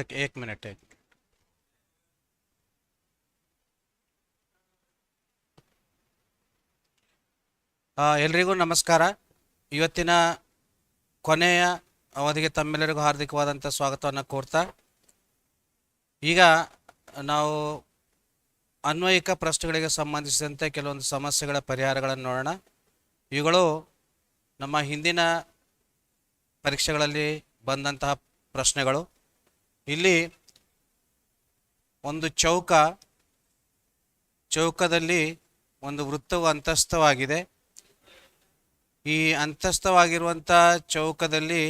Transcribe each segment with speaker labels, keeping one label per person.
Speaker 1: Okay एक minute, एक. ಎಲ್ರಿಗೂ ನಮಸ್ಕಾರ. ಇವತ್ತಿನ ಕೊನೆಯ ಅವಧಿಗೆ ತಮ್ಮೆಲ್ಲರಿಗೂ ಹಾರ್ದಿಕವಾದಂಥ ಸ್ವಾಗತವನ್ನು ಕೋರ್ತಾ. ಈಗ ನಾವು ಅನ್ವಯಿಕ ಪ್ರಶ್ನೆಗಳಿಗೆ ಸಂಬಂಧಿಸಿದಂತೆ ಕೆಲವೊಂದು ಸಮಸ್ಯೆಗಳ ಪರಿಹಾರಗಳನ್ನು ನೋಡೋಣ. ಇವುಗಳು ನಮ್ಮ ಹಿಂದಿನ ಪರೀಕ್ಷೆಗಳಲ್ಲಿ ಬಂದಂತಹ ಪ್ರಶ್ನೆಗಳು. ಇಲ್ಲಿ ಒಂದು ಚೌಕ, ಚೌಕದಲ್ಲಿ ಒಂದು ವೃತ್ತವು ಅಂತಸ್ಥವಾಗಿದೆ. ಈ ಅಂತಸ್ಥವಾಗಿರುವಂಥ ಚೌಕದಲ್ಲಿ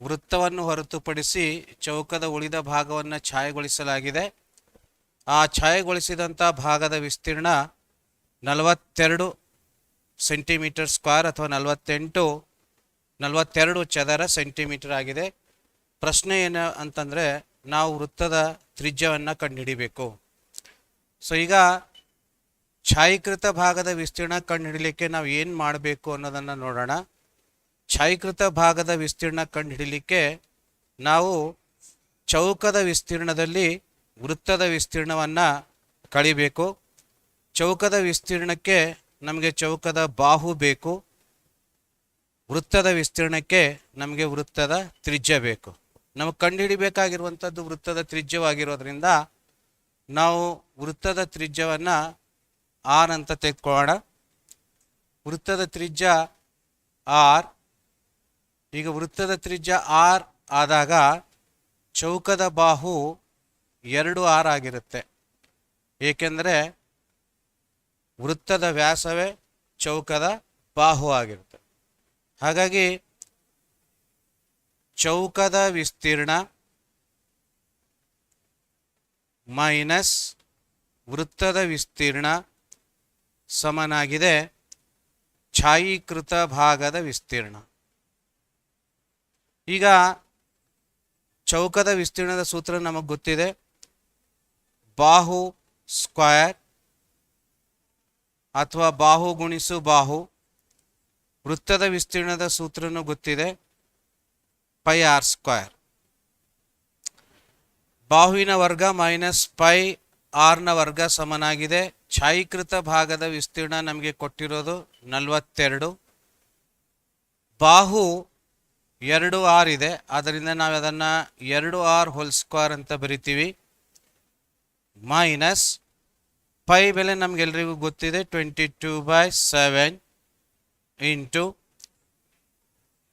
Speaker 1: ವೃತ್ತವನ್ನು ಹೊರತುಪಡಿಸಿ ಚೌಕದ ಉಳಿದ ಭಾಗವನ್ನು ಛಾಯೆಗೊಳಿಸಲಾಗಿದೆ. ಆ ಛಾಯೆಗೊಳಿಸಿದಂಥ ಭಾಗದ ವಿಸ್ತೀರ್ಣ ನಲವತ್ತೆರಡು ಸೆಂಟಿಮೀಟರ್ ಸ್ಕ್ವೇರ್ ಅಥವಾ ನಲವತ್ತೆಂಟು ನಲವತ್ತೆರಡು ಚದರ ಸೆಂಟಿಮೀಟರ್ ಆಗಿದೆ. ಪ್ರಶ್ನೆ ಏನು ಅಂತಂದರೆ ನಾವು ವೃತ್ತದ ತ್ರಿಜ್ಯವನ್ನು ಕಂಡುಹಿಡಿಬೇಕು ಸೊ ಈಗ ಛಾಯೀಕೃತ ಭಾಗದ ವಿಸ್ತೀರ್ಣ ಕಂಡುಹಿಡಲಿಕ್ಕೆ ನಾವು ಏನು ಮಾಡಬೇಕು ಅನ್ನೋದನ್ನು ನೋಡೋಣ. ಛಾಯೀಕೃತ ಭಾಗದ ವಿಸ್ತೀರ್ಣ ಕಂಡುಹಿಡಲಿಕ್ಕೆ ನಾವು ಚೌಕದ ವಿಸ್ತೀರ್ಣದಲ್ಲಿ ವೃತ್ತದ ವಿಸ್ತೀರ್ಣವನ್ನು ಕಳಿಬೇಕು. ಚೌಕದ ವಿಸ್ತೀರ್ಣಕ್ಕೆ ನಮಗೆ ಚೌಕದ ಬಾಹು ಬೇಕು. ವೃತ್ತದ ವಿಸ್ತೀರ್ಣಕ್ಕೆ ನಮಗೆ ವೃತ್ತದ ತ್ರಿಜ್ಯ ಬೇಕು. ನಮಗೆ ಕಂಡುಹಿಡಿಬೇಕಾಗಿರುವಂಥದ್ದು ವೃತ್ತದ ತ್ರಿಜ್ಯವಾಗಿರೋದ್ರಿಂದ ನಾವು ವೃತ್ತದ ತ್ರಿಜ್ಯವನ್ನು ಆರ್ ಅಂತ ತೆಗೆದುಕೊಳ್ಳೋಣ. ವೃತ್ತದ ತ್ರಿಜ್ಯ ಆರ್ ಈಗ ವೃತ್ತದ ತ್ರಿಜ್ಯ ಆರ್ ಆದಾಗ ಚೌಕದ ಬಾಹು ಎರಡು ಆರ್ ಆಗಿರುತ್ತೆ. ಏಕೆಂದರೆ ವೃತ್ತದ ವ್ಯಾಸವೇ ಚೌಕದ ಬಾಹು ಆಗಿರುತ್ತೆ. ಹಾಗಾಗಿ ಚೌಕದ ವಿಸ್ತೀರ್ಣ ಮೈನಸ್ ವೃತ್ತದ ವಿಸ್ತೀರ್ಣ ಸಮನಾಗಿದೆ. ಛಾಯೀಕೃತ ಭಾಗದ ವಿಸ್ತೀರ್ಣ. ಈಗ ಚೌಕದ ವಿಸ್ತೀರ್ಣದ ಸೂತ್ರ ನಮಗೆ ಗೊತ್ತಿದೆ. ಬಾಹು ಸ್ಕ್ವಯರ್ ಅಥವಾ ಬಾಹು ಗುಣಿಸು ಬಾಹು ವೃತ್ತದ ವಿಸ್ತೀರ್ಣದ ಸೂತ್ರನೂ ಗೊತ್ತಿದೆ. ಪೈ ಆರ್ ಸ್ಕ್ವಯರ್ ಬಾಹುವಿನ ವರ್ಗ ಮೈನಸ್ ಪೈ ಆರ್ನ ವರ್ಗ ಸಮನಾಗಿದೆ. ಛಾಯೀಕೃತ ಭಾಗದ ವಿಸ್ತೀರ್ಣ ನಮಗೆ ಕೊಟ್ಟಿರೋದು ನಲವತ್ತೆರಡು. ಬಾಹು ಎರಡು ಆರ್ ಇದೆ. ಆದ್ದರಿಂದ ನಾವು ಅದನ್ನು ಎರಡು ಆರ್ ಹೋಲ್ ಸ್ಕ್ವೇರ್ ಅಂತ ಬರಿತೀವಿ. ಮೈನಸ್ ಪೈ ಬೆಲೆ ನಮಗೆಲ್ರಿಗೂ ಗೊತ್ತಿದೆ. Twenty two by seven into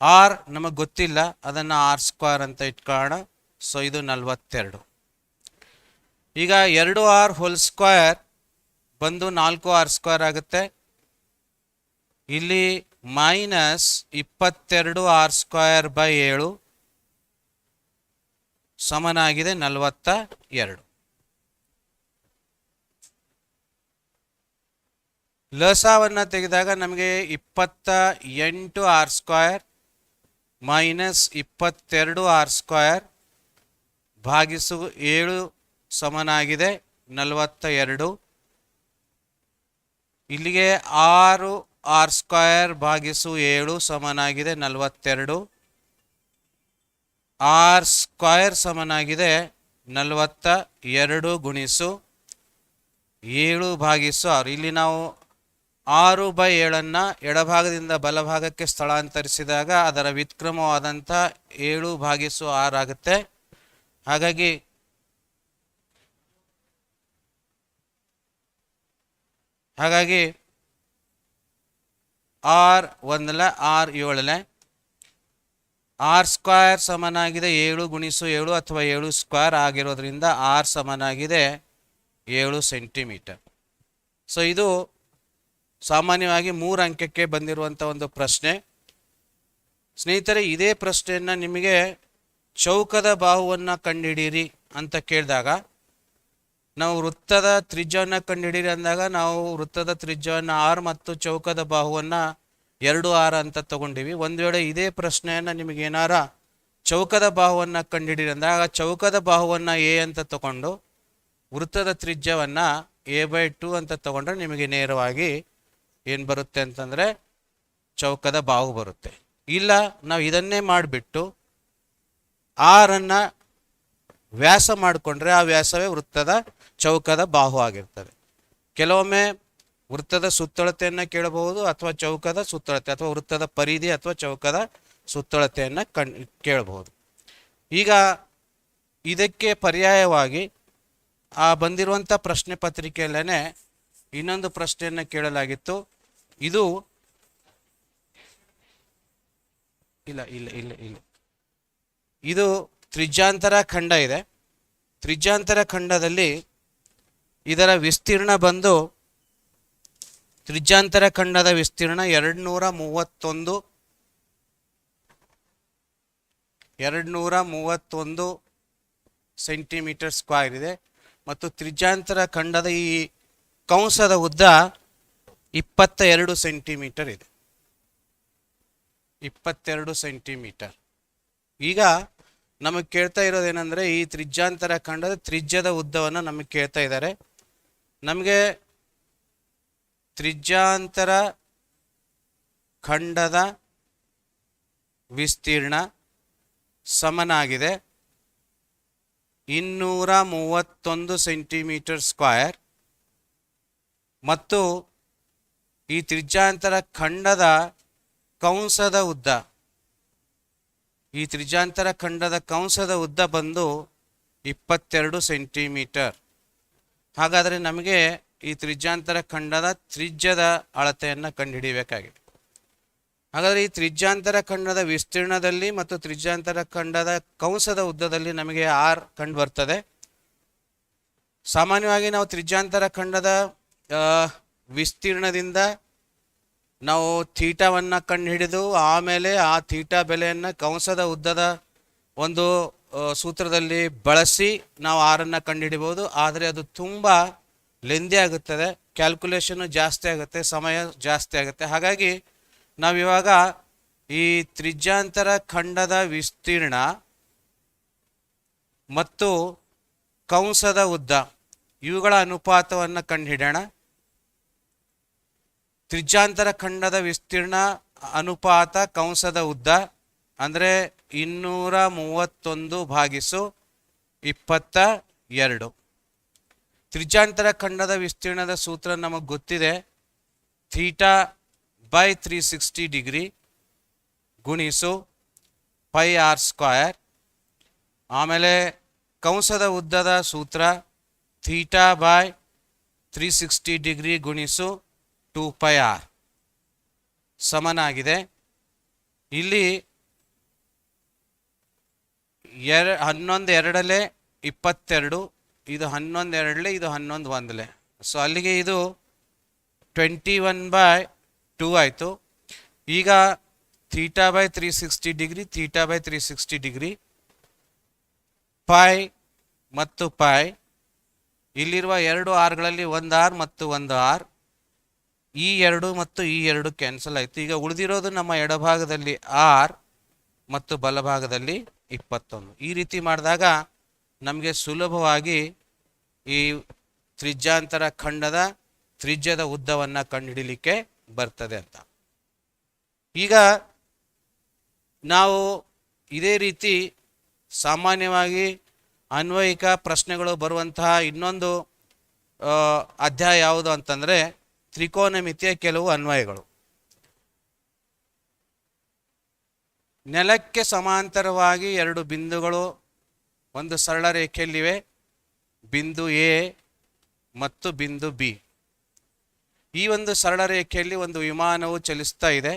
Speaker 1: r ನಮಗೆ ಗೊತ್ತಿಲ್ಲ, ಅದನ್ನು ಆರ್ ಸ್ಕ್ವೇರ್ ಅಂತ ಇಟ್ಕೊಳ್ಳೋಣ ಸೊ ಇದು ನಲವತ್ತೆರಡು. ಈಗ ಎರಡು ಆರ್ ಹೋಲ್ ಸ್ಕ್ವೇರ್ ಬಂದು ನಾಲ್ಕು ಆರ್ ಸ್ಕ್ವೇರ್ ಆಗುತ್ತೆ. ಇಲ್ಲಿ ಮೈನಸ್ ಇಪ್ಪತ್ತೆರಡು ಆರ್ ಸ್ಕ್ವೇರ್ ಬೈ ಏಳು ಸಮನಾಗಿದೆ ನಲವತ್ತ ಎರಡು. ಲಸಾವನ್ನು ತೆಗೆದಾಗ ನಮಗೆ ಇಪ್ಪತ್ತ ಎಂಟು ಆರ್ ಸ್ಕ್ವೇರ್ ಮೈನಸ್ ಇಪ್ಪತ್ತೆರಡು ಆರ್ ಸ್ಕ್ವಯರ್ ಭಾಗಿಸು ಏಳು ಸಮನಾಗಿದೆ ನಲವತ್ತ ಎರಡು ಇಲ್ಲಿಗೆ ಆರು ಆರ್ ಸ್ಕ್ವಯರ್ ಭಾಗಿಸು ಏಳು ಸಮನಾಗಿದೆ ನಲವತ್ತೆರಡು. ಆರ್ ಸ್ಕ್ವಯರ್ ಸಮನಾಗಿದೆ ನಲವತ್ತ ಎರಡು ಗುಣಿಸು ಏಳು ಭಾಗಿಸು ಆರು. ಇಲ್ಲಿ ನಾವು ಆರು ಬೈ ಏಳನ್ನು ಎಡಭಾಗದಿಂದ ಬಲಭಾಗಕ್ಕೆ ಸ್ಥಳಾಂತರಿಸಿದಾಗ ಅದರ ವಿಕ್ರಮವಾದಂಥ ಏಳು ಭಾಗಿಸು ಆರಾಗುತ್ತೆ ಹಾಗಾಗಿ ಹಾಗಾಗಿ ಆರ್ ಒಂದಲೆ ಆರ್ ಏಳಲೆ. ಆರ್ ಸ್ಕ್ವೇರ್ ಸಮನಾಗಿದೆ ಏಳು ಗುಣಿಸು ಏಳು ಅಥವಾ ಏಳು ಸ್ಕ್ವೇರ್ ಆಗಿರೋದ್ರಿಂದ ಆರ್ ಸಮನಾಗಿದೆ ಏಳು ಸೆಂಟಿಮೀಟರ್. ಸೊ ಇದು ಸಾಮಾನ್ಯವಾಗಿ ಮೂರು ಅಂಕಕ್ಕೆ ಬಂದಿರುವಂಥ ಒಂದು ಪ್ರಶ್ನೆ. ಸ್ನೇಹಿತರೆ, ಇದೇ ಪ್ರಶ್ನೆಯನ್ನು ನಿಮಗೆ ಚೌಕದ ಬಾಹುವನ್ನು ಕಂಡುಹಿಡೀರಿ ಅಂತ ಕೇಳಿದಾಗ, ನಾವು ವೃತ್ತದ ತ್ರಿಜ್ಯವನ್ನು ಕಂಡುಹಿಡೀರಿ ಅಂದಾಗ ನಾವು ವೃತ್ತದ ತ್ರಿಜ್ಯವನ್ನು ಆರ್ ಮತ್ತು ಚೌಕದ ಬಾಹುವನ್ನು ಎರಡು ಆರ್ ಅಂತ ತಗೊಂಡಿವಿ. ಒಂದು ವೇಳೆ ಇದೇ ಪ್ರಶ್ನೆಯನ್ನು ನಿಮಗೇನಾರ ಚೌಕದ ಬಾಹುವನ್ನು ಕಂಡುಹಿಡೀರಿ ಅಂದಾಗ ಚೌಕದ ಬಾಹುವನ್ನು ಎ ಅಂತ ತಗೊಂಡು ವೃತ್ತದ ತ್ರಿಜ್ಯವನ್ನು ಎ ಬೈ ಟು ಅಂತ ತಗೊಂಡ್ರೆ ನಿಮಗೆ ನೇರವಾಗಿ ಏನು ಬರುತ್ತೆ ಅಂತಂದರೆ ಚೌಕದ ಬಾವು ಬರುತ್ತೆ. ಇಲ್ಲ, ನಾವು ಇದನ್ನೇ ಮಾಡಿಬಿಟ್ಟು ಆರನ್ನು ವ್ಯಾಸ ಮಾಡಿಕೊಂಡ್ರೆ ಆ ವ್ಯಾಸವೇ ವೃತ್ತದ ಚೌಕದ ಬಾಹು ಆಗಿರ್ತದೆ. ಕೆಲವೊಮ್ಮೆ ವೃತ್ತದ ಸುತ್ತಳತೆಯನ್ನು ಕೇಳಬಹುದು ಅಥವಾ ಚೌಕದ ಸುತ್ತಳತೆ ಅಥವಾ ವೃತ್ತದ ಪರಿಧಿ ಅಥವಾ ಚೌಕದ ಸುತ್ತಳತೆಯನ್ನು ಕಣ್, ಕೇಳಬಹುದು. ಈಗ ಇದಕ್ಕೆ ಪರ್ಯಾಯವಾಗಿ ಆ ಬಂದಿರುವಂಥ ಪ್ರಶ್ನೆ ಪತ್ರಿಕೆಯಲ್ಲೇ ಇನ್ನೊಂದು ಪ್ರಶ್ನೆಯನ್ನು ಕೇಳಲಾಗಿತ್ತು. ಇದು ಇಲ್ಲ ಇಲ್ಲ ಇಲ್ಲ ಇಲ್ಲ. ಇದು ತ್ರಿಜ್ಯಾಂತರ ಖಂಡ ಇದೆ. ತ್ರಿಜ್ಯಾಂತರ ಖಂಡದಲ್ಲಿ ಇದರ ವಿಸ್ತೀರ್ಣ ಬಂದು ತ್ರಿಜ್ಯಾಂತರ ಖಂಡದ ವಿಸ್ತೀರ್ಣ ಎರಡ್ನೂರ ಮೂವತ್ತೊಂದು ಎರಡ್ನೂರ ಮೂವತ್ತೊಂದು ಸೆಂಟಿಮೀಟರ್ ಸ್ಕ್ವೇರ್ ಇದೆ. ಮತ್ತು ತ್ರಿಜ್ಯಾಂತರ ಖಂಡದ ಈ ಕಂಸದ ಉದ್ದ ಇಪ್ಪತ್ತ ಎರಡು ಸೆಂಟಿಮೀಟರ್ ಇದೆ. ಇಪ್ಪತ್ತೆರಡು ಸೆಂಟಿಮೀಟರ್. ಈಗ ನಮಗೆ ಕೇಳ್ತಾ ಇರೋದೇನೆಂದರೆ ಈ ತ್ರಿಜ್ಯಾಂತರ ಖಂಡದ ತ್ರಿಜ್ಯದ ಉದ್ದವನ್ನು ನಮಗೆ ಕೇಳ್ತಾ ಇದ್ದಾರೆ. ನಮಗೆ ತ್ರಿಜ್ಯಾಂತರ ಖಂಡದ ವಿಸ್ತೀರ್ಣ ಸಮನಾಗಿದೆ. ಇನ್ನೂರ ಮೂವತ್ತೊಂದು ಸೆಂಟಿಮೀಟರ್ ಸ್ಕ್ವೇರ್. ಮತ್ತು ಈ ತ್ರಿಜ್ಯಾಂತರ ಖಂಡದ ಕಂಸದ ಉದ್ದ. ಈ ತ್ರಿಜ್ಯಾಂತರ ಖಂಡದ ಕಂಸದ ಉದ್ದ ಬಂದು ಇಪ್ಪತ್ತೆರಡು ಸೆಂಟಿಮೀಟರ್. ಹಾಗಾದರೆ ನಮಗೆ ಈ ತ್ರಿಜ್ಯಾಂತರ ಖಂಡದ ತ್ರಿಜ್ಯದ ಅಳತೆಯನ್ನು ಕಂಡುಹಿಡಿಯಬೇಕಾಗಿದೆ. ಹಾಗಾದರೆ ಈ ತ್ರಿಜ್ಯಾಂತರ ಖಂಡದ ವಿಸ್ತೀರ್ಣದಲ್ಲಿ ಮತ್ತು ತ್ರಿಜ್ಯಾಂತರ ಖಂಡದ ಕಂಸದ ಉದ್ದದಲ್ಲಿ ನಮಗೆ ಆರ್ ಕಂಡು ಬರ್ತದೆ. ಸಾಮಾನ್ಯವಾಗಿ ನಾವು ತ್ರಿಜ್ಯಾಂತರ ಖಂಡದ ವಿಸ್ತೀರ್ಣದಿಂದ ನಾವು ಥೀಟಾವನ್ನು ಕಂಡುಹಿಡಿದು ಆಮೇಲೆ ಆ ಥೀಟಾ ಬೆಲೆಯನ್ನು ಕಂಸದ ಉದ್ದದ ಒಂದು ಸೂತ್ರದಲ್ಲಿ ಬಳಸಿ ನಾವು ಆರನ್ನು ಕಂಡುಹಿಡಿಬೋದು. ಆದರೆ ಅದು ತುಂಬ ಲೆಂದಿ ಆಗುತ್ತದೆ, ಕ್ಯಾಲ್ಕುಲೇಷನ್ನು ಜಾಸ್ತಿ ಆಗುತ್ತೆ, ಸಮಯ ಜಾಸ್ತಿ ಆಗುತ್ತೆ. ಹಾಗಾಗಿ ನಾವಿವಾಗ ಈ ತ್ರಿಜ್ಯಾಂತರ ಖಂಡದ ವಿಸ್ತೀರ್ಣ ಮತ್ತು ಕಂಸದ ಉದ್ದ, ಇವುಗಳ ಅನುಪಾತವನ್ನು ಕಂಡುಹಿಡೋಣ. ತ್ರಿಜ್ಯಾಂತರ ಖಂಡದ ವಿಸ್ತೀರ್ಣ ಅನುಪಾತ ಕಂಸದ ಉದ್ದ, ಅಂದರೆ ಇನ್ನೂರ ಮೂವತ್ತೊಂದು ಭಾಗಿಸು ಇಪ್ಪತ್ತ ಎರಡು. ತ್ರಿಜ್ಯಾಂತರ ಖಂಡದ ವಿಸ್ತೀರ್ಣದ ಸೂತ್ರ ನಮಗೆ ಗೊತ್ತಿದೆ. Theta by three sixty degree ಗುಣಿಸು ಪೈ ಆರ್ ಸ್ಕ್ವಯರ್ ಆಮೇಲೆ ಕಂಸದ ಉದ್ದದ ಸೂತ್ರ theta by three sixty degree ಗುಣಿಸು ಟೂ ಪೈ ಆರ್. ಸಮನಾಗಿದೆ. ಇಲ್ಲಿ ಎರ, ಹನ್ನೊಂದು ಎರಡಲೆ, ಇಪ್ಪತ್ತೆರಡು, ಇದು ಹನ್ನೊಂದು ಎರಡಲೆ, ಇದು ಹನ್ನೊಂದು ಒಂದಲೆ. ಸೊ ಅಲ್ಲಿಗೆ ಇದು ಟ್ವೆಂಟಿ ಒನ್ ಬೈ ಟೂ ಆಯಿತು. ಈಗ theta by three sixty degree, theta by three sixty degree, pi ಮತ್ತು ಪೈ. ಇಲ್ಲಿರುವ ಎರಡು ಆರ್ಗಳಲ್ಲಿ ಒಂದು ಆರ್ ಮತ್ತು ಒಂದು ಆರ್. ಈ ಎರಡು ಮತ್ತು ಈ ಎರಡು ಕ್ಯಾನ್ಸಲ್ ಆಯಿತು. ಈಗ ಉಳಿದಿರೋದು ನಮ್ಮ ಎಡಭಾಗದಲ್ಲಿ ಆರ್ ಮತ್ತು ಬಲಭಾಗದಲ್ಲಿ ಇಪ್ಪತ್ತೊಂದು. ಈ ರೀತಿ ಮಾಡಿದಾಗ ನಮಗೆ ಸುಲಭವಾಗಿ ಈ ತ್ರಿಜ್ಯಾಂತರ ಖಂಡದ ತ್ರಿಜ್ಯದ ಉದ್ದವನ್ನು ಕಂಡುಹಿಡಿಲಿಕ್ಕೆ ಬರ್ತದೆ ಅಂತ. ಈಗ ನಾವು ಇದೇ ರೀತಿ ಸಾಮಾನ್ಯವಾಗಿ ಅನ್ವಯಿಕ ಪ್ರಶ್ನೆಗಳು ಬರುವಂತಹ ಇನ್ನೊಂದು ಅಧ್ಯಾಯ ಯಾವುದು ಅಂತಂದರೆ ತ್ರಿಕೋನಮಿತಿಯ ಕೆಲವು ಅನ್ವಯಗಳು. ನೆಲಕ್ಕೆ ಸಮಾಂತರವಾಗಿ ಎರಡು ಬಿಂದುಗಳು, ಒಂದು ಸರಳ ರೇಖೆಯಲ್ಲಿವೆ, ಬಿಂದು ಎ ಮತ್ತು ಬಿಂದು ಬಿ. ಈ ಒಂದು ಸರಳ ರೇಖೆಯಲ್ಲಿ ಒಂದು ವಿಮಾನವು ಚಲಿಸ್ತಾ ಇದೆ.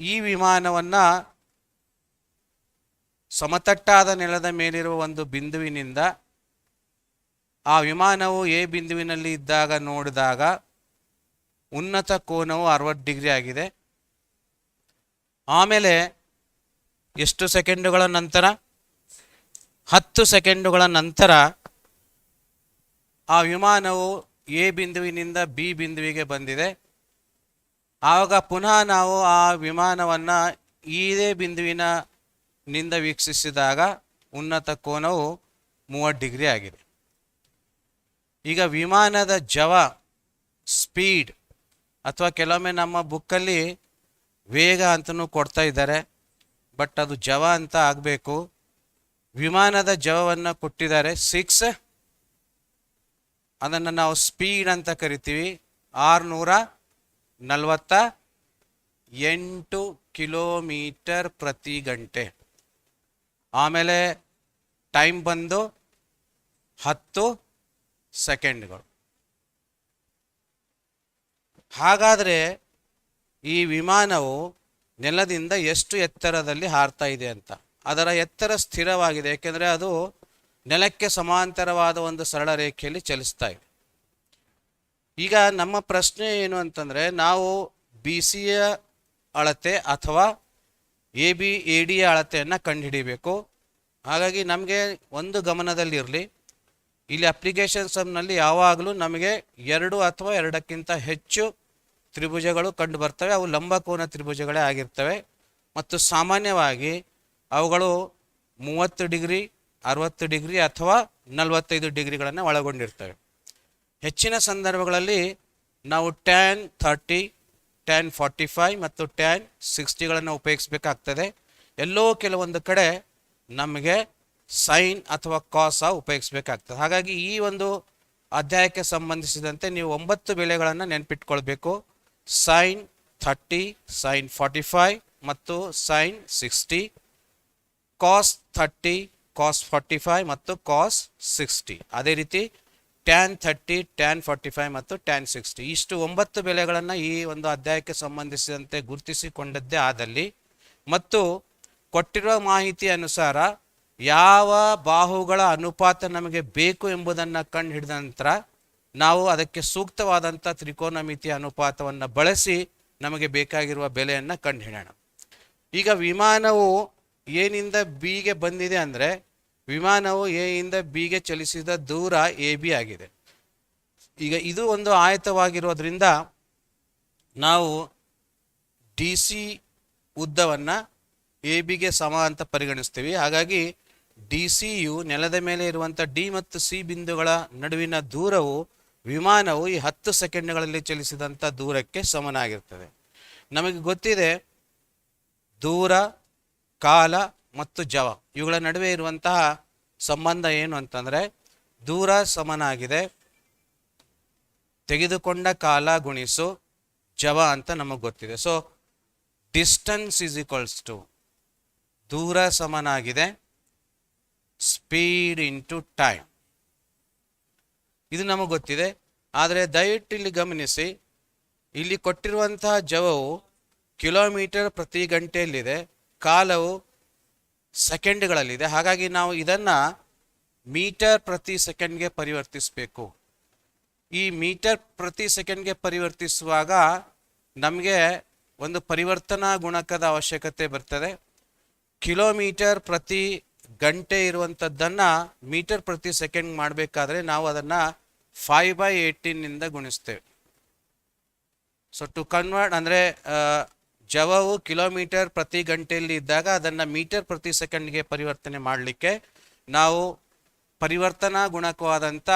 Speaker 1: ಈ ವಿಮಾನವನ್ನು ಸಮತಟ್ಟಾದ ನೆಲದ ಮೇಲಿರುವ ಒಂದು ಬಿಂದುವಿನಿಂದ ಆ ವಿಮಾನವು ಎ ಬಿಂದುವಿನಲ್ಲಿ ಇದ್ದಾಗ ನೋಡಿದಾಗ ಉನ್ನತ ಕೋನವು ಅರವತ್ತು ಡಿಗ್ರಿ ಆಗಿದೆ. ಆಮೇಲೆ ಎಷ್ಟು ಸೆಕೆಂಡುಗಳ ನಂತರ? ಹತ್ತು ಸೆಕೆಂಡುಗಳ ನಂತರ ಆ ವಿಮಾನವು ಎ ಬಿಂದುವಿನಿಂದ ಬಿ ಬಿಂದುವಿಗೆ ಬಂದಿದೆ. ಆವಾಗ ಪುನಃ ನಾವು ಆ ವಿಮಾನವನ್ನು ಇದೇ ಬಿಂದುವಿನ ನಿಂದ ವೀಕ್ಷಿಸಿದಾಗ ಉನ್ನತ ಕೋನವು ಮೂವತ್ತು ಡಿಗ್ರಿ ಆಗಿದೆ. ಈಗ ವಿಮಾನದ ಜವ, ಸ್ಪೀಡ್ ಅಥವಾ ಕೆಲವೊಮ್ಮೆ ನಮ್ಮ ಬುಕ್ಕಲ್ಲಿ ವೇಗ ಅಂತಲೂ ಕೊಡ್ತಾ ಇದ್ದಾರೆ, ಬಟ್ ಅದು ಜವ ಅಂತ ಆಗಬೇಕು. ವಿಮಾನದ ಜವವನ್ನು ಕೊಟ್ಟಿದ್ದಾರೆ ಸಿಕ್ಸ್. ಅದನ್ನು ನಾವು ಸ್ಪೀಡ್ ಅಂತ ಕರಿತೀವಿ. ಆರುನೂರ ನಲವತ್ತ ಎಂಟು ಕಿಲೋಮೀಟರ್ ಪ್ರತಿ ಗಂಟೆ. ಆಮೇಲೆ ಟೈಮ್ ಬಂದು ಹತ್ತು ಸೆಕೆಂಡ್ಗಳು. ಹಾಗಾದರೆ ಈ ವಿಮಾನವು ನೆಲದಿಂದ ಎಷ್ಟು ಎತ್ತರದಲ್ಲಿ ಹಾರ್ತಾ ಇದೆ ಅಂತ. ಅದರ ಎತ್ತರ ಸ್ಥಿರವಾಗಿದೆ, ಏಕೆಂದರೆ ಅದು ನೆಲಕ್ಕೆ ಸಮಾಂತರವಾದ ಒಂದು ಸರಳ ರೇಖೆಯಲ್ಲಿ ಚಲಿಸ್ತಾ ಇದೆ. ಈಗ ನಮ್ಮ ಪ್ರಶ್ನೆ ಏನು ಅಂತಂದರೆ, ನಾವು ಬಿ ಸಿಯ ಅಳತೆ ಅಥವಾ ಎ ಬಿ ಎ ಡಿಯ ಅಳತೆಯನ್ನು ಕಂಡುಹಿಡಿಬೇಕು. ಹಾಗಾಗಿ ನಮಗೆ ಒಂದು ಗಮನದಲ್ಲಿರಲಿ. ಇಲ್ಲಿ ಅಪ್ಲಿಕೇಶನ್ ಸಮ್ನಲ್ಲಿ ಯಾವಾಗಲೂ ನಮಗೆ ಎರಡು ಅಥವಾ ಎರಡಕ್ಕಿಂತ ಹೆಚ್ಚು ತ್ರಿಭುಜಗಳು ಕಂಡು ಬರ್ತವೆ. ಅವು ಲಂಬಕೋನ ತ್ರಿಭುಜಗಳೇ ಆಗಿರ್ತವೆ. ಮತ್ತು ಸಾಮಾನ್ಯವಾಗಿ ಅವುಗಳು ಮೂವತ್ತು ಡಿಗ್ರಿ, ಅರವತ್ತು ಡಿಗ್ರಿ ಅಥವಾ ನಲವತ್ತೈದು ಡಿಗ್ರಿಗಳನ್ನು ಒಳಗೊಂಡಿರ್ತವೆ. ಹೆಚ್ಚಿನ ಸಂದರ್ಭಗಳಲ್ಲಿ ನಾವು tan thirty tan forty five ಮತ್ತು ಟ್ಯಾನ್ ಸಿಕ್ಸ್ಟಿಗಳನ್ನು ಉಪಯೋಗಿಸಬೇಕಾಗ್ತದೆ. ಎಲ್ಲೋ ಕೆಲವೊಂದು ಕಡೆ ನಮಗೆ ಸೈನ್ ಅಥವಾ ಕಾಸ ಉಪಯೋಗಿಸಬೇಕಾಗ್ತದೆ. ಹಾಗಾಗಿ ಈ ಒಂದು ಅಧ್ಯಾಯಕ್ಕೆ ಸಂಬಂಧಿಸಿದಂತೆ ನೀವು ಒಂಬತ್ತು ಬೆಲೆಗಳನ್ನು ನೆನಪಿಟ್ಕೊಳ್ಬೇಕು. Sine thirty, sine forty five ಮತ್ತು sine sixty. Cos thirty, cos forty five ಮತ್ತು ಕಾಸ್ ಸಿಕ್ಸ್ಟಿ. ಅದೇ ರೀತಿ tan thirty, tan forty five ಮತ್ತು ಟ್ಯಾನ್ ಸಿಕ್ಸ್ಟಿ. ಇಷ್ಟು ಒಂಬತ್ತು ಬೆಲೆಗಳನ್ನು ಈ ಒಂದು ಅಧ್ಯಾಯಕ್ಕೆ ಸಂಬಂಧಿಸಿದಂತೆ ಗುರುತಿಸಿಕೊಂಡದ್ದೇ ಆದಲ್ಲಿ ಮತ್ತು ಕೊಟ್ಟಿರುವ ಮಾಹಿತಿ ಅನುಸಾರ ಯಾವ ಬಾಹುಗಳ ಅನುಪಾತ ನಮಗೆ ಬೇಕು ಎಂಬುದನ್ನು ಕಂಡು ಹಿಡಿದ ನಂತರ ನಾವು ಅದಕ್ಕೆ ಸೂಕ್ತವಾದಂಥ ತ್ರಿಕೋನಮಿತಿಯ ಅನುಪಾತವನ್ನು ಬಳಸಿ ನಮಗೆ ಬೇಕಾಗಿರುವ ಬೆಲೆಯನ್ನು ಕಂಡು ಹಿಡಿಯೋಣ. ಈಗ ವಿಮಾನವು ಏನಿಂದ ಬಿಗೆ ಬಂದಿದೆ ಅಂದರೆ ವಿಮಾನವು ಎ ಇಂದ ಬಿಗೆ ಚಲಿಸಿದ ದೂರ ಎ ಬಿ ಆಗಿದೆ. ಈಗ ಇದು ಒಂದು ಆಯತವಾಗಿರೋದ್ರಿಂದ ನಾವು ಡಿ ಸಿ ಉದ್ದವನ್ನು ಎ ಬಿಗೆ ಸಮ ಅಂತ ಪರಿಗಣಿಸ್ತೀವಿ. ಹಾಗಾಗಿ ಡಿ ಸಿ ಯು ನೆಲದ ಮೇಲೆ ಇರುವಂಥ ಡಿ ಮತ್ತು ಸಿ ಬಿಂದುಗಳ ನಡುವಿನ ದೂರವು ವಿಮಾನವು ಈ ಹತ್ತು ಸೆಕೆಂಡ್ಗಳಲ್ಲಿ ಚಲಿಸಿದಂಥ ದೂರಕ್ಕೆ ಸಮನಾಗಿರ್ತದೆ. ನಮಗೆ ಗೊತ್ತಿದೆ, ದೂರ, ಕಾಲ ಮತ್ತು ಜವ. ಇವುಗಳ ನಡುವೆ ಇರುವಂತಹ ಸಂಬಂಧ ಏನು ಅಂತಂದರೆ, ದೂರ ಸಮನಾಗಿದೆ, ತೆಗೆದುಕೊಂಡ ಕಾಲ ಗುಣಿಸು, ಜವ ಅಂತ ನಮಗೆ ಗೊತ್ತಿದೆ. So distance is equals to ದೂರ ಸಮನಾಗಿದೆ ಸ್ಪೀಡ್ ಇಂಟು ಟೈಮ್. ಇದು ನಮಗೆ ಗೊತ್ತಿದೆ. ಆದರೆ ದಯವಿಟ್ಟು ಇಲ್ಲಿ ಗಮನಿಸಿ, ಇಲ್ಲಿ ಕೊಟ್ಟಿರುವಂತಹ ಜವವು ಕಿಲೋಮೀಟರ್ ಪ್ರತಿ ಗಂಟೆಯಲ್ಲಿದೆ, ಕಾಲವು ಸೆಕೆಂಡ್ಗಳಲ್ಲಿದೆ. ಹಾಗಾಗಿ ನಾವು ಇದನ್ನು ಮೀಟರ್ ಪ್ರತಿ ಸೆಕೆಂಡ್ಗೆ ಪರಿವರ್ತಿಸಬೇಕು. ಈ ಮೀಟರ್ ಪ್ರತಿ ಸೆಕೆಂಡ್ಗೆ ಪರಿವರ್ತಿಸುವಾಗ ನಮಗೆ ಒಂದು ಪರಿವರ್ತನಾ ಗುಣಕದ ಅವಶ್ಯಕತೆ ಬರ್ತದೆ. ಕಿಲೋಮೀಟರ್ ಪ್ರತಿ ಗಂಟೆ ಇರುವಂಥದ್ದನ್ನು ಮೀಟರ್ ಪ್ರತಿ ಸೆಕೆಂಡ್ ಮಾಡಬೇಕಾದ್ರೆ ನಾವು ಅದನ್ನು ಫೈವ್ ಬೈ ಏಯ್ಟೀನಿಂದ ಗುಣಿಸ್ತೇವೆ. ಸೊ ಟು ಕನ್ವರ್ಟ್ ಅಂದರೆ ಜವವು ಕಿಲೋಮೀಟರ್ ಪ್ರತಿ ಗಂಟೆಯಲ್ಲಿ ಇದ್ದಾಗ ಅದನ್ನು ಮೀಟರ್ ಪ್ರತಿ ಸೆಕೆಂಡ್ಗೆ ಪರಿವರ್ತನೆ ಮಾಡಲಿಕ್ಕೆ ನಾವು ಪರಿವರ್ತನಾ ಗುಣಕವಾದಂಥ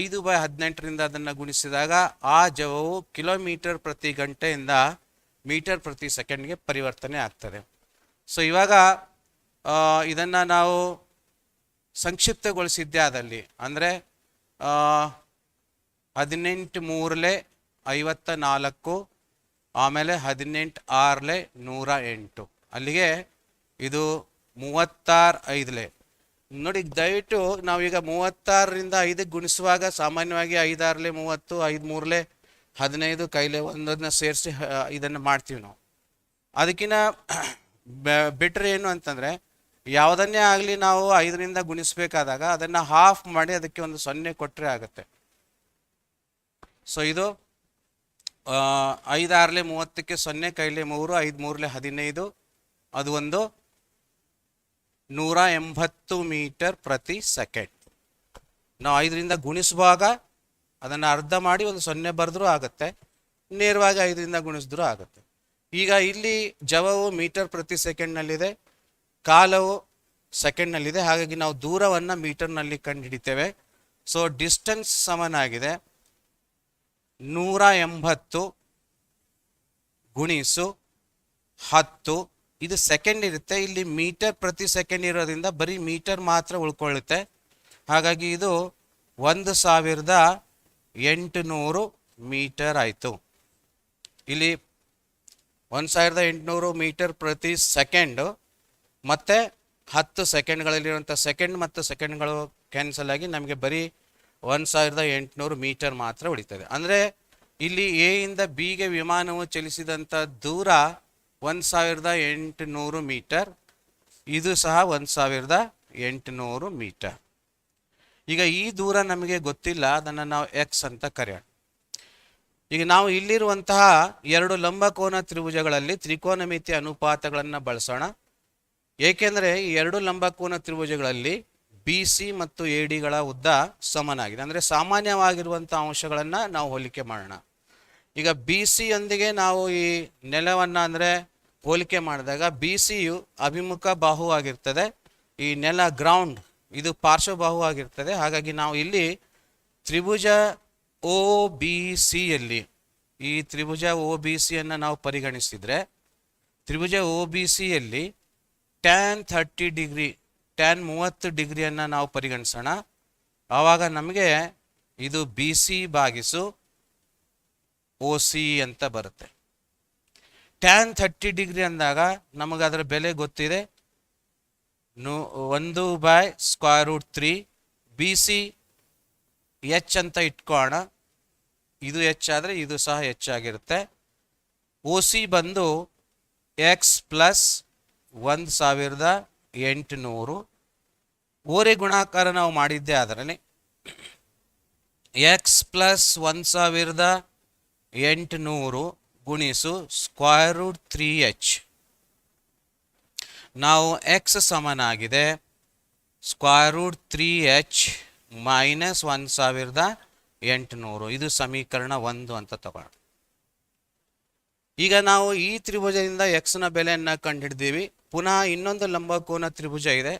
Speaker 1: ಐದು ಬೈ ಹದಿನೆಂಟರಿಂದ ಅದನ್ನು ಗುಣಿಸಿದಾಗ ಆ ಜವವು ಕಿಲೋಮೀಟರ್ ಪ್ರತಿ ಗಂಟೆಯಿಂದ ಮೀಟರ್ ಪ್ರತಿ ಸೆಕೆಂಡ್ಗೆ ಪರಿವರ್ತನೆ ಆಗ್ತದೆ. ಸೊ ಇವಾಗ ಇದನ್ನು ನಾವು ಸಂಕ್ಷಿಪ್ತಗೊಳಿಸಿದ್ದೆ ಆದಲ್ಲಿ. ಅಂದರೆ ಹದಿನೆಂಟು ಮೂರಲೆ ಐವತ್ತ ನಾಲ್ಕು, ಆಮೇಲೆ ಹದಿನೆಂಟು ಆರಲೆ ನೂರ ಎಂಟು. ಅಲ್ಲಿಗೆ ಇದು ಮೂವತ್ತಾರು ಐದಲೆ. ನೋಡಿ, ದಯವಿಟ್ಟು ನಾವೀಗ ಮೂವತ್ತಾರರಿಂದ ಐದಕ್ಕೆ ಗುಣಿಸುವಾಗ ಸಾಮಾನ್ಯವಾಗಿ ಐದಾರಲೆ ಮೂವತ್ತು, ಐದು ಮೂರಲೆ ಹದಿನೈದು ಕೈಲೆ ಒಂದೊಂದನ್ನ ಸೇರಿಸಿ ಇದನ್ನು ಮಾಡ್ತೀವಿ ನಾವು. ಅದಕ್ಕಿಂತ ಬೆಟ್ರ್ ಏನು ಅಂತಂದರೆ ಯಾವುದನ್ನೇ ಆಗಲಿ ನಾವು ಐದರಿಂದ ಗುಣಿಸಬೇಕಾದಾಗ ಅದನ್ನು ಹಾಫ್ ಮಾಡಿ ಅದಕ್ಕೆ ಒಂದು ಸೊನ್ನೆ ಕೊಟ್ಟರೆ ಆಗುತ್ತೆ. ಸೊ ಇದು ಐದಾರಲೆ ಮೂವತ್ತಕ್ಕೆ ಸೊನ್ನೆ, ಕೈಲೆ ಮೂರು, ಐದು ಮೂರಲೆ ಹದಿನೈದು, ಅದು ಒಂದು ನೂರ ಎಂಬತ್ತು ಮೀಟರ್ ಪ್ರತಿ ಸೆಕೆಂಡ್. ನಾವು ಐದರಿಂದ ಗುಣಿಸುವಾಗ ಅದನ್ನು ಅರ್ಧ ಮಾಡಿ ಒಂದು ಸೊನ್ನೆ ಬರೆದ್ರೂ ಆಗುತ್ತೆ, ನೇರವಾಗಿ ಐದರಿಂದ ಗುಣಿಸಿದ್ರೂ ಆಗುತ್ತೆ. ಈಗ ಇಲ್ಲಿ ಜವವು ಮೀಟರ್ ಪ್ರತಿ ಸೆಕೆಂಡ್ನಲ್ಲಿದೆ ಕಾಲವು ಸೆಕೆಂಡ್ನಲ್ಲಿದೆ. ಹಾಗಾಗಿ ನಾವು ದೂರವನ್ನು ಮೀಟರ್ನಲ್ಲಿ ಕಂಡುಹಿಡಿತೇವೆ. ಸೊ ಡಿಸ್ಟೆನ್ಸ್ ಸಮನಾಗಿದೆ ನೂರ ಎಂಬತ್ತು ಗುಣಿಸು ಹತ್ತು. ಇದು ಸೆಕೆಂಡ್ ಇರುತ್ತೆ. ಇಲ್ಲಿ ಮೀಟರ್ ಪ್ರತಿ ಸೆಕೆಂಡ್ ಇರೋದ್ರಿಂದ ಬರೀ ಮೀಟರ್ ಮಾತ್ರ ಉಳ್ಕೊಳ್ಳುತ್ತೆ. ಹಾಗಾಗಿ ಇದು ಒಂದು ಸಾವಿರದ ಎಂಟುನೂರು ಮೀಟರ್ ಆಯಿತು. ಇಲ್ಲಿ ಒಂದು ಸಾವಿರದ ಎಂಟುನೂರು ಮೀಟರ್ ಪ್ರತಿ ಸೆಕೆಂಡು ಮತ್ತು ಹತ್ತು ಸೆಕೆಂಡ್ಗಳಲ್ಲಿರುವಂಥ ಸೆಕೆಂಡ್ ಮತ್ತು ಸೆಕೆಂಡ್ಗಳು ಕ್ಯಾನ್ಸಲ್ ಆಗಿ ನಮಗೆ ಬರೀ ಒಂದು ಸಾವಿರದ ಎಂಟುನೂರು ಮೀಟರ್ ಮಾತ್ರ ಉಳಿತದೆ. ಅಂದರೆ ಇಲ್ಲಿ ಎಯಿಂದ ಬಿಗೆ ವಿಮಾನವು ಚಲಿಸಿದಂಥ ದೂರ ಒಂದು ಸಾವಿರದ ಎಂಟುನೂರು ಮೀಟರ್, ಇದು ಸಹ ಒಂದು ಸಾವಿರದ ಎಂಟುನೂರು ಮೀಟರ್. ಈಗ ಈ ದೂರ ನಮಗೆ ಗೊತ್ತಿಲ್ಲ, ಅದನ್ನು ನಾವು ಎಕ್ಸ್ ಅಂತ ಕರೆಯೋಣ. ಈಗ ನಾವು ಇಲ್ಲಿರುವಂತಹ ಎರಡು ಲಂಬಕೋನ ತ್ರಿಭುಜಗಳಲ್ಲಿ ತ್ರಿಕೋನಮಿತಿ ಅನುಪಾತಗಳನ್ನು ಬಳಸೋಣ. ಏಕೆಂದರೆ ಈ ಎರಡು ಲಂಬಕೋನ ತ್ರಿಭುಜಗಳಲ್ಲಿ ಬಿ ಸಿ ಮತ್ತು ಎ ಡಿಗಳ ಉದ್ದ ಸಮನಾಗಿದೆ. ಅಂದರೆ ಸಾಮಾನ್ಯವಾಗಿರುವಂಥ ಅಂಶಗಳನ್ನು ನಾವು ಹೋಲಿಕೆ ಮಾಡೋಣ. ಈಗ ಬಿ ಸಿಯೊಂದಿಗೆ ನಾವು ಈ ನೆಲವನ್ನು ಅಂದರೆ ಹೋಲಿಕೆ ಮಾಡಿದಾಗ ಬಿ ಸಿಯು ಅಭಿಮುಖ ಬಾಹು ಆಗಿರ್ತದೆ. ಈ ನೆಲ ಗ್ರೌಂಡ್ ಇದು ಪಾರ್ಶ್ವಬಾಹು ಆಗಿರ್ತದೆ. ಹಾಗಾಗಿ ನಾವು ಇಲ್ಲಿ ತ್ರಿಭುಜ ಒ ಬಿ ಸಿಯಲ್ಲಿ ಈ ತ್ರಿಭುಜ ಒ ಬಿ ಸಿಯನ್ನು ನಾವು ಪರಿಗಣಿಸಿದರೆ ತ್ರಿಭುಜ ಒ ಬಿ ಸಿಯಲ್ಲಿ ಟ್ಯಾನ್ ಥರ್ಟಿ ಡಿಗ್ರಿ ಟ್ಯಾನ್ ಮೂವತ್ತು ಡಿಗ್ರಿಯನ್ನು ನಾವು ಪರಿಗಣಿಸೋಣ. ಆವಾಗ ನಮಗೆ ಇದು ಬಿ ಸಿ ಬಾಗಿಸು ಓ ಸಿ ಅಂತ ಬರುತ್ತೆ. ಟ್ಯಾನ್ ಥರ್ಟಿ ಡಿಗ್ರಿ ಅಂದಾಗ ನಮಗೆ ಅದರ ಬೆಲೆ ಗೊತ್ತಿದೆ. ನೂ, ಒಂದು by square root three B C H ಅಂತ ಇಟ್ಕೋಣ ಇದು ಹೆಚ್ಚಾದರೆ ಇದು ಸಹ ಹೆಚ್ಚಾಗಿರುತ್ತೆ ಓ ಸಿ ಬಂದು ಎಕ್ಸ್ ಪ್ಲಸ್ ಒಂದು ಸಾವಿರದ ಎಂಟುನೂರು. ಓರೆ ಗುಣಾಕಾರ ನಾವು ಮಾಡಿದ್ದೆ ಅದರಲ್ಲಿ. ಎಕ್ಸ್ ಪ್ಲಸ್ ಒಂದು ಸಾವಿರದ ಎಂಟುನೂರು ಗುಣಿಸು ಸ್ಕ್ವೈರ್ ರೂಟ್ ತ್ರೀ ಎಚ್ ನಾವು ಎಕ್ಸ್ ಸಮನಾಗಿದೆ. Square root three H minus ಒಂದು ಸಾವಿರದ ಎಂಟುನೂರು. ಇದು ಸಮೀಕರಣ ಒಂದು ಅಂತ ತಗೊಳ್ಳೋಣ ಈಗ ನಾವು ಈ ತ್ರಿಭುಜದಿಂದ ಎಕ್ಸ್ನ ಬೆಲೆಯನ್ನು ಕಂಡುಹಿಡಿದೀವಿ ಪುನಃ ಇನ್ನೊಂದು ಲಂಬಕೋನ ತ್ರಿಭುಜ ಇದೆ.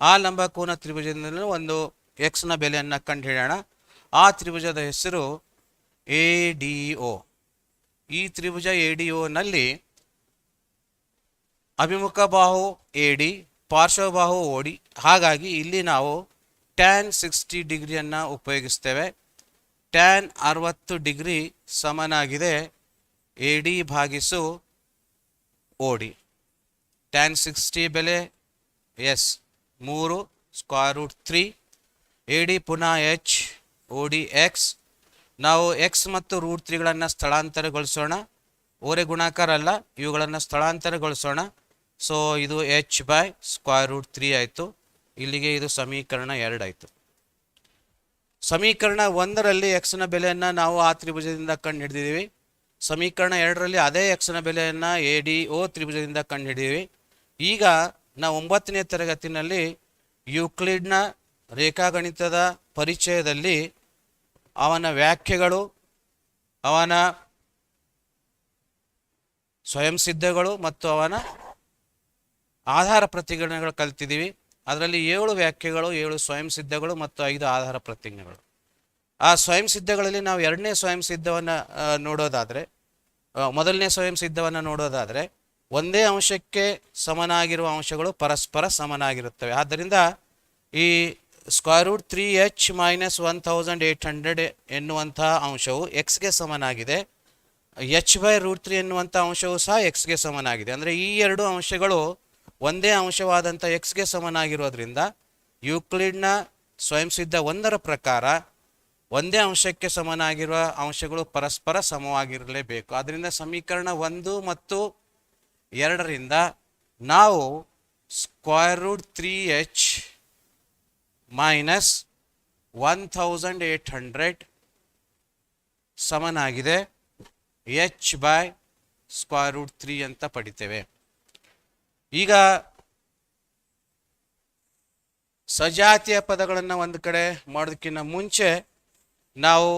Speaker 1: ಆ ಲಂಬಕೋನ ತ್ರಿಭುಜದಿಂದಲೂ ಒಂದು ಎಕ್ಸ್ನ ಬೆಲೆಯನ್ನು ಕಂಡುಹಿಡಿಯೋಣ. ಆ ತ್ರಿಭುಜದ ಹೆಸರು ಎ ಡಿ ಒ ಈ ತ್ರಿಭುಜ ಎ ಡಿ ಒನಲ್ಲಿ ಅಭಿಮುಖ ಬಾಹು ಎ ಡಿ ಪಾರ್ಶ್ವಬಾಹು ಓಡಿ ಹಾಗಾಗಿ ಇಲ್ಲಿ ನಾವು ಟ್ಯಾನ್ ಸಿಕ್ಸ್ಟಿ ಡಿಗ್ರಿಯನ್ನು ಉಪಯೋಗಿಸ್ತೇವೆ. ಟ್ಯಾನ್ ಅರವತ್ತು ಡಿಗ್ರಿ ಸಮನಾಗಿದೆ ಎ ಡಿ ಭಾಗಿಸು ಓಡಿ ಟ್ಯಾನ್ ಸಿಕ್ಸ್ಟಿ ಬೆಲೆ ಎಸ್ ಮೂರು square root three A D ಪುನಃ ಎಚ್ ಓ ಡಿ ಎಕ್ಸ್ ನಾವು ಎಕ್ಸ್ ಮತ್ತು ರೂಟ್ ತ್ರೀಗಳನ್ನು ಸ್ಥಳಾಂತರಗೊಳಿಸೋಣ. ಓರೆ ಗುಣಾಕಾರ ಅಲ್ಲ, ಇವುಗಳನ್ನು ಸ್ಥಳಾಂತರಗೊಳಿಸೋಣ. ಸೊ ಇದು H by square root three ಆಯಿತು. ಇಲ್ಲಿಗೆ ಇದು ಸಮೀಕರಣ ಎರಡಾಯಿತು ಸಮೀಕರಣ ಒಂದರಲ್ಲಿ ಎಕ್ಸ್ನ ಬೆಲೆಯನ್ನು ನಾವು ಆ ತ್ರಿಭುಜದಿಂದ ಕಂಡು ಹಿಡಿದಿದ್ದೀವಿ ಸಮೀಕರಣ ಎರಡರಲ್ಲಿ ಅದೇ ಎಕ್ಸ್ನ ಬೆಲೆಯನ್ನು ಎ ಡಿ ಓ ತ್ರಿಭುಜದಿಂದ ಕಂಡು ಹಿಡಿದೀವಿ ಈಗ ನಾವು ಒಂಬತ್ತನೇ ತರಗತಿನಲ್ಲಿ ಯುಕ್ಲಿಡ್ನ ರೇಖಾಗಣಿತದ ಪರಿಚಯದಲ್ಲಿ ಅವನ ವ್ಯಾಖ್ಯೆಗಳು, ಅವನ ಸ್ವಯಂ ಸಿದ್ಧಗಳು ಮತ್ತು ಅವನ ಆಧಾರ ಪ್ರತಿಗಣನೆಗಳು ಕಲ್ತಿದ್ದೀವಿ. ಅದರಲ್ಲಿ ಏಳು ವ್ಯಾಖ್ಯೆಗಳು, ಏಳು ಸ್ವಯಂ ಸಿದ್ಧಗಳು ಮತ್ತು ಐದು ಆಧಾರ ಪ್ರತಿಜ್ಞೆಗಳು. ಆ ಸ್ವಯಂ ಸಿದ್ಧಗಳಲ್ಲಿ ನಾವು ಎರಡನೇ ಸ್ವಯಂ ಸಿದ್ಧವನ್ನು ನೋಡೋದಾದರೆ ಮೊದಲನೇ ಸ್ವಯಂ ಸಿದ್ಧವನ್ನು ನೋಡೋದಾದರೆ ಒಂದೇ ಅಂಶಕ್ಕೆ ಸಮನಾಗಿರುವ ಅಂಶಗಳು ಪರಸ್ಪರ ಸಮನಾಗಿರುತ್ತವೆ. ಆದ್ದರಿಂದ ಈ square root three H minus one thousand eight hundred ಎನ್ನುವಂತಹ ಅಂಶವು ಎಕ್ಸ್ಗೆ ಸಮನಾಗಿದೆ. ಎಚ್ ಬೈ ರೂಟ್ ತ್ರೀ ಎನ್ನುವಂಥ ಅಂಶವು ಸಹ ಎಕ್ಸ್ಗೆ ಸಮನಾಗಿದೆ. ಅಂದರೆ ಈ ಎರಡು ಅಂಶಗಳು ಒಂದೇ ಅಂಶವಾದಂಥ ಎಕ್ಸ್ಗೆ ಸಮನಾಗಿರೋದ್ರಿಂದ ಯೂಕ್ಲಿಡ್ನ ಸ್ವಯಂಸಿದ್ಧ ಒಂದರ ಪ್ರಕಾರ ಒಂದೇ ಅಂಶಕ್ಕೆ ಸಮನಾಗಿರುವ ಅಂಶಗಳು ಪರಸ್ಪರ ಸಮವಾಗಿರಲೇಬೇಕು. ಆದ್ದರಿಂದ ಸಮೀಕರಣ ಒಂದು ಮತ್ತು ಎರಡರಿಂದ ನಾವು square root three H minus one thousand eight hundred ಸಮನಾಗಿದೆ. H by square root three ಅಂತ ಪಡಿತೇವೆ. ಈಗ ಸಜಾತಿಯ ಪದಗಳನ್ನು ಒಂದು ಕಡೆ ಮಾಡೋದಕ್ಕಿಂತ ಮುಂಚೆ ನಾವು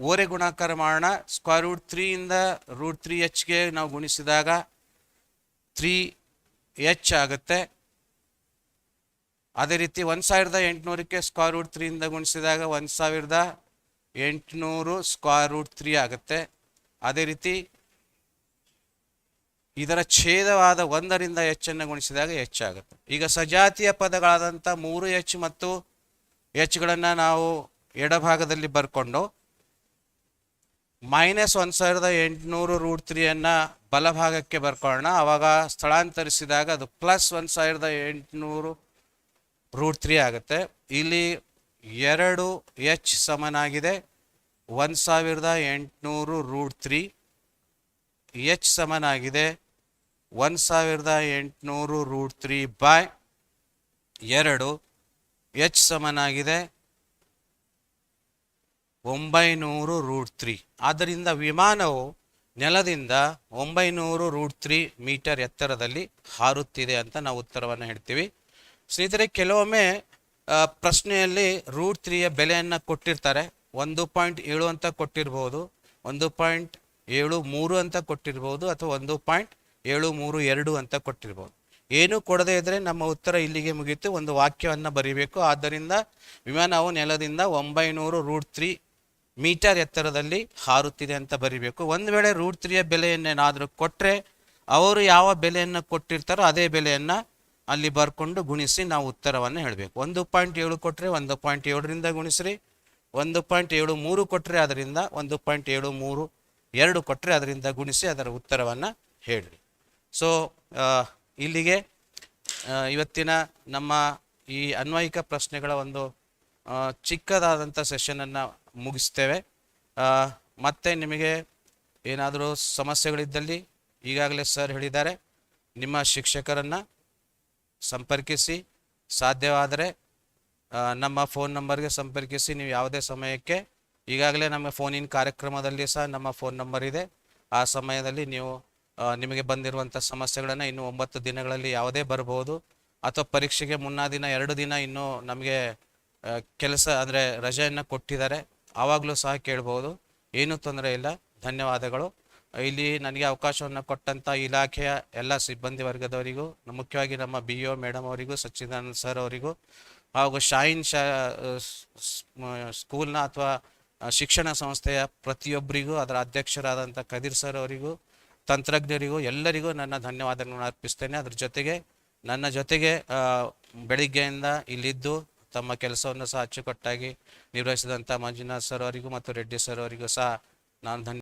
Speaker 1: ಓರೆ ಗುಣಾಕಾರ ಮಾಡೋಣ. ಸ್ಕ್ವೇರ್ ರೂಟ್ ತ್ರೀಯಿಂದ ರೂಟ್ ತ್ರೀ ಎಚ್ಗೆ ನಾವು ಗುಣಿಸಿದಾಗ ತ್ರೀ ಎಚ್ ಆಗುತ್ತೆ. ಅದೇ ರೀತಿ ಒಂದು ಸಾವಿರದ ಎಂಟುನೂರಕ್ಕೆ ಸ್ಕ್ವಾರ್ ರೂಟ್ ತ್ರೀಯಿಂದ ಗುಣಿಸಿದಾಗ ಒಂದು ಸಾವಿರದ ಎಂಟುನೂರು ಸ್ಕ್ವಾರ್ ರೂಟ್ ತ್ರೀ ಆಗುತ್ತೆ. ಅದೇ ರೀತಿ ಇದರ ಛೇದವಾದ ಒಂದರಿಂದ ಹೆಚ್ಚನ್ನು ಗುಣಿಸಿದಾಗ ಹೆಚ್ಚಾಗುತ್ತೆ ಈಗ ಸಜಾತಿಯ ಪದಗಳಾದಂಥ ಮೂರು ಎಚ್ ಮತ್ತು ಎಚ್ಗಳನ್ನು ನಾವು ಎಡಭಾಗದಲ್ಲಿ ಬರ್ಕೊಂಡು ಮೈನಸ್ ಒಂದು ಸಾವಿರದ ಎಂಟುನೂರು ರೂಟ್ ತ್ರೀಯನ್ನು ಬಲಭಾಗಕ್ಕೆ ಬರ್ಕೊಳ್ಳೋಣ. ಆವಾಗ ಸ್ಥಳಾಂತರಿಸಿದಾಗ ಅದು ಪ್ಲಸ್ ಒಂದು ಸಾವಿರದ ಎಂಟುನೂರು ರೂಟ್ ತ್ರೀ ಆಗುತ್ತೆ. ಇಲ್ಲಿ ಎರಡು ಎಚ್ ಸಮನಾಗಿದೆ. ಒಂದು ಸಾವಿರದ ಎಂಟುನೂರು ರೂಟ್ ತ್ರೀ ಎಚ್ ಸಮನಾಗಿದೆ. ಒಂದು ಸಾವಿರದ ಎಂಟುನೂರು ರೂಟ್ ತ್ರೀ ಬಾಯ್ ಎರಡು ಎಚ್ ಸಮನಾಗಿದೆ. ಒಂಬೈನೂರು ರೂಟ್ ತ್ರೀ. ಆದ್ದರಿಂದ ವಿಮಾನವು ನೆಲದಿಂದ ಒಂಬೈನೂರು ರೂಟ್ ತ್ರೀ ಮೀಟರ್ ಎತ್ತರದಲ್ಲಿ ಹಾರುತ್ತಿದೆ ಅಂತ ನಾವು ಉತ್ತರವನ್ನು ಹೇಳ್ತೀವಿ. ಸ್ನೇಹಿತರೆ, ಕೆಲವೊಮ್ಮೆ ಪ್ರಶ್ನೆಯಲ್ಲಿ ರೂಟ್ ತ್ರೀಯ ಬೆಲೆಯನ್ನು ಕೊಟ್ಟಿರ್ತಾರೆ. ಒಂದು ಪಾಯಿಂಟ್ ಏಳು ಅಂತ ಕೊಟ್ಟಿರ್ಬೋದು, ಒಂದು ಪಾಯಿಂಟ್ ಏಳು ಮೂರು ಅಂತ ಕೊಟ್ಟಿರ್ಬೋದು, ಅಥವಾ ಒಂದು ಪಾಯಿಂಟ್ ಏಳು ಮೂರು ಎರಡು ಅಂತ ಕೊಟ್ಟಿರ್ಬೋದು. ಏನು ಕೊಡದೇ ಇದ್ದರೆ ನಮ್ಮ ಉತ್ತರ ಇಲ್ಲಿಗೆ ಮುಗಿಯಿತು ಒಂದು ವಾಕ್ಯವನ್ನು ಬರೀಬೇಕು. ಆದ್ದರಿಂದ ವಿಮಾನವು ನೆಲದಿಂದ ಒಂಬೈನೂರು ರೂಟ್ ತ್ರೀ ಮೀಟರ್ ಎತ್ತರದಲ್ಲಿ ಹಾರುತ್ತಿದೆ ಅಂತ ಬರಿಬೇಕು. ಒಂದು ವೇಳೆ ರೂಟ್ ತ್ರೀಯ ಬೆಲೆಯನ್ನೇನಾದರೂ ಕೊಟ್ಟರೆ ಅವರು ಯಾವ ಬೆಲೆಯನ್ನು ಕೊಟ್ಟಿರ್ತಾರೋ ಅದೇ ಬೆಲೆಯನ್ನು ಅಲ್ಲಿ ಬರ್ಕೊಂಡು ಗುಣಿಸಿ ನಾವು ಉತ್ತರವನ್ನು ಹೇಳಬೇಕು. ಒಂದು ಪಾಯಿಂಟ್ ಏಳು ಕೊಟ್ಟರೆ ಒಂದು ಪಾಯಿಂಟ್ ಏಳರಿಂದ ಗುಣಿಸ್ರಿ. ಒಂದು ಪಾಯಿಂಟ್ ಏಳು ಮೂರು ಕೊಟ್ಟರೆ ಅದರಿಂದ ಒಂದು ಪಾಯಿಂಟ್ ಏಳು ಮೂರು ಎರಡು ಕೊಟ್ಟರೆ ಅದರಿಂದ ಗುಣಿಸಿ ಅದರ ಉತ್ತರವನ್ನು ಹೇಳಿ ಸೊ ಇಲ್ಲಿಗೆ ಇವತ್ತಿನ ನಮ್ಮ ಈ ಅನ್ವಯಿಕ ಪ್ರಶ್ನೆಗಳ ಒಂದು ಚಿಕ್ಕದಾದಂಥ ಸೆಷನನ್ನು ಮುಗಿಸ್ತೇವೆ. ಮತ್ತೆ ನಿಮಗೆ ಏನಾದರೂ ಸಮಸ್ಯೆಗಳಿದ್ದಲ್ಲಿ ಈಗಾಗಲೇ ಸರ್ ಹೇಳಿದ್ದಾರೆ. ನಿಮ್ಮ ಶಿಕ್ಷಕರನ್ನು ಸಂಪರ್ಕಿಸಿ. ಸಾಧ್ಯವಾದರೆ ನಮ್ಮ ಫೋನ್ ನಂಬರ್ಗೆ ಸಂಪರ್ಕಿಸಿ. ನೀವು ಯಾವುದೇ ಸಮಯಕ್ಕೆ, ಈಗಾಗಲೇ ನಮ್ಮ ಫೋನಿನ ಕಾರ್ಯಕ್ರಮದಲ್ಲಿ ಸಹ ನಮ್ಮ ಫೋನ್ ನಂಬರ್ ಇದೆ. ಆ ಸಮಯದಲ್ಲಿ ನೀವು ನಿಮಗೆ ಬಂದಿರುವಂಥ ಸಮಸ್ಯೆಗಳನ್ನು ಇನ್ನು ಒಂಬತ್ತು ದಿನಗಳಲ್ಲಿ ಯಾವುದೇ ಬರಬಹುದು. ಅಥವಾ ಪರೀಕ್ಷೆಗೆ ಮುನ್ನಾ ದಿನ, ಎರಡು ದಿನ ಇನ್ನೂ ನಮಗೆ ಕೆಲಸ, ಅಂದರೆ ರಜೆಯನ್ನು ಕೊಟ್ಟಿದ್ದಾರೆ. ಆವಾಗಲೂ ಸಹ ಕೇಳ್ಬೋದು. ಏನೂ ತೊಂದರೆ ಇಲ್ಲ. ಧನ್ಯವಾದಗಳು. ಇಲ್ಲಿ ನನಗೆ ಅವಕಾಶವನ್ನು ಕೊಟ್ಟಂಥ ಇಲಾಖೆಯ ಎಲ್ಲ ಸಿಬ್ಬಂದಿ ವರ್ಗದವರಿಗೂ, ಮುಖ್ಯವಾಗಿ ನಮ್ಮ ಬಿ ಒ ಮೇಡಮ್ ಅವರಿಗೂ, ಸಚ್ಚಿದಾನಂದ ಸರ್ ಅವರಿಗೂ, ಹಾಗೂ ಶಾಯಿನ್ ಶಾ ಸ್ಕೂಲ್ನ ಅಥವಾ ಶಿಕ್ಷಣ ಸಂಸ್ಥೆಯ ಪ್ರತಿಯೊಬ್ಬರಿಗೂ, ಅದರ ಅಧ್ಯಕ್ಷರಾದಂಥ ಕದೀರ್ ಸರ್ ಅವರಿಗೂ, ತಂತ್ರಜ್ಞರಿಗೂ, ಎಲ್ಲರಿಗೂ ನನ್ನ ಧನ್ಯವಾದಗಳನ್ನು ಅರ್ಪಿಸ್ತೇನೆ. ಅದ್ರ ಜೊತೆಗೆ, ನನ್ನ ಜೊತೆಗೆ ಬೆಳಿಗ್ಗೆಯಿಂದ ಇಲ್ಲಿದ್ದು ತಮ್ಮ ಕೆಲಸವನ್ನು ಸಹ ಅಚ್ಚುಕಟ್ಟಾಗಿ ನಿರ್ವಹಿಸಿದಂಥ ಮಂಜುನಾಥ್ ಸರ್ ಅವರಿಗೂ ಮತ್ತು ರೆಡ್ಡಿ ಸರ್ ಅವರಿಗೂ ಸಹ ನಾನು ಧನ್ಯ